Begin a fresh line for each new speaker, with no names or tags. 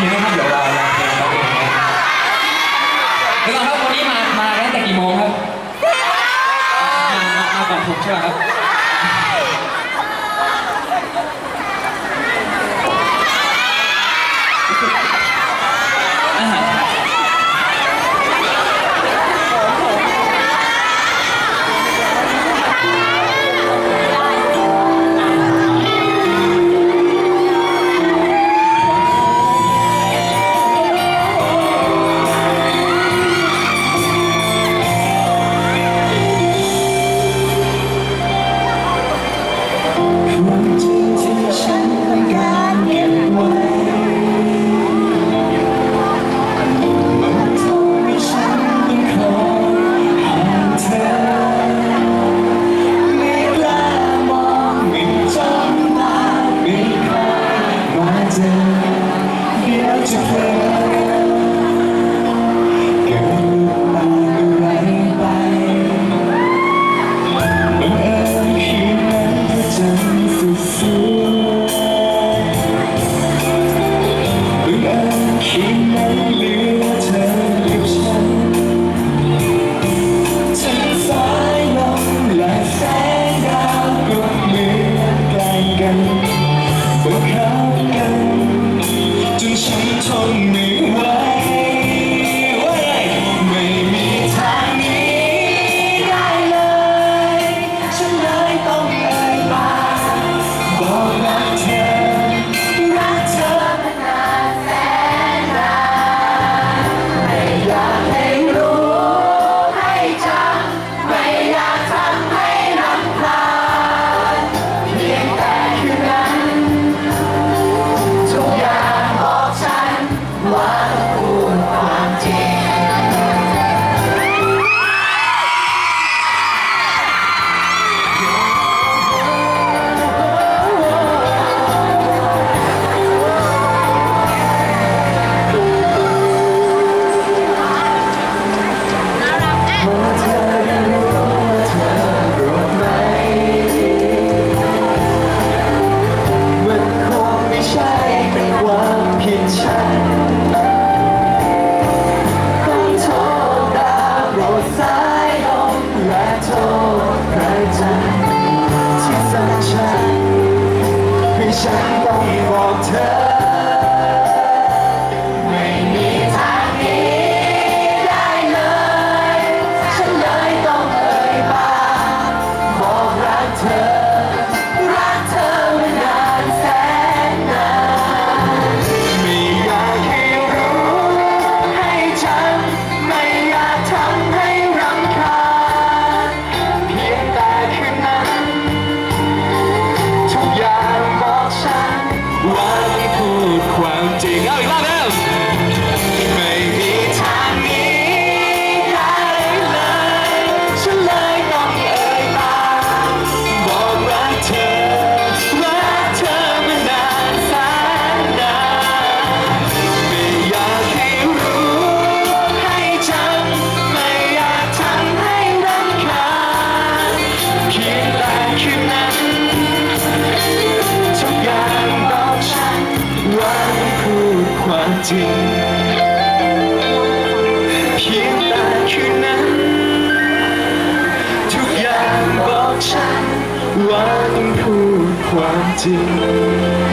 ดีไหมครับเดี๋ยวเราเะครัดี๋ยวเราครับวันนี้มามาตั้งแต่กี่โมงครับมามาก่อนผมใช่ไหมครับ
สายลมและโทษใครใจที่สั่งฉันให้ฉันต้องบอกเธอ ความจริงเพียงต่คืนนั้น ทุกอย่างบอกฉันว่าต้องพูดความจริง